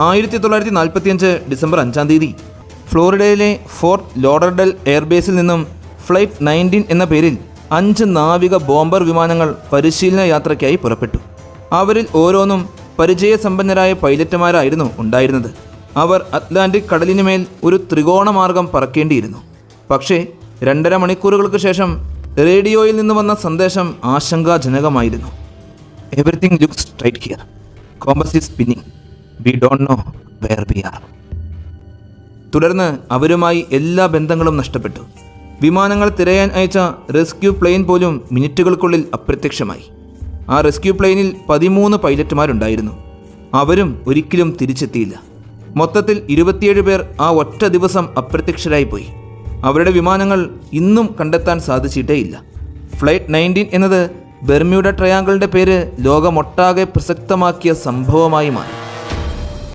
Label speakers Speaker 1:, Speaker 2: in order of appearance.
Speaker 1: ആയിരത്തി തൊള്ളായിരത്തി നാൽപ്പത്തിയഞ്ച് ഡിസംബർ അഞ്ചാം തീയതി ഫ്ലോറിഡയിലെ ഫോർട്ട് ലോഡർഡൽ എയർബേസിൽ നിന്നും ഫ്ലൈറ്റ് നയന്റീൻ എന്ന പേരിൽ അഞ്ച് നാവിക ബോംബർ വിമാനങ്ങൾ പരിശീലന യാത്രയ്ക്കായി പുറപ്പെട്ടു. അവരിൽ ഓരോന്നും പരിചയസമ്പന്നരായ പൈലറ്റുമാരായിരുന്നു ഉണ്ടായിരുന്നത്. അവർ അറ്റ്ലാന്റിക് കടലിനുമേൽ ഒരു ത്രികോണമാർഗം പറക്കേണ്ടിയിരുന്നു. പക്ഷേ രണ്ടര മണിക്കൂറുകൾക്ക് ശേഷം റേഡിയോയിൽ നിന്ന് വന്ന സന്ദേശം ആശങ്കാജനകമായിരുന്നു. Everything looks straight here compass is spinning we don't know where we are തുടർന്ന് അവരുമായി എല്ലാ ബന്ധങ്ങളും നഷ്ടപ്പെട്ടു. വിമാനങ്ങൾ തിരയാൻ അയച്ച റെസ്ക്യൂ പ്ലെയിൻ പോലും മിനിറ്റുകൾക്കുള്ളിൽ അപ്രത്യക്ഷമായി. ആ റെസ്ക്യൂ പ്ലെയിനിൽ പതിമൂന്ന് പൈലറ്റുമാരുണ്ടായിരുന്നു. അവരും ഒരിക്കലും തിരിച്ചെത്തിയില്ല. മൊത്തത്തിൽ ഇരുപത്തിയേഴ് പേർ ആ ഒറ്റ ദിവസം അപ്രത്യക്ഷരായി പോയി. അവരുടെ വിമാനങ്ങൾ ഇന്നും കണ്ടെത്താൻ സാധിച്ചിട്ടേയില്ല ഫ്ലൈറ്റ് നയന്റീൻ എന്നത് ബെർമ്യൂഡ ട്രയാങ്കിളിന്റെ പേര് ലോകമൊട്ടാകെ പ്രസക്തമാക്കിയ സംഭവമായി മാറി.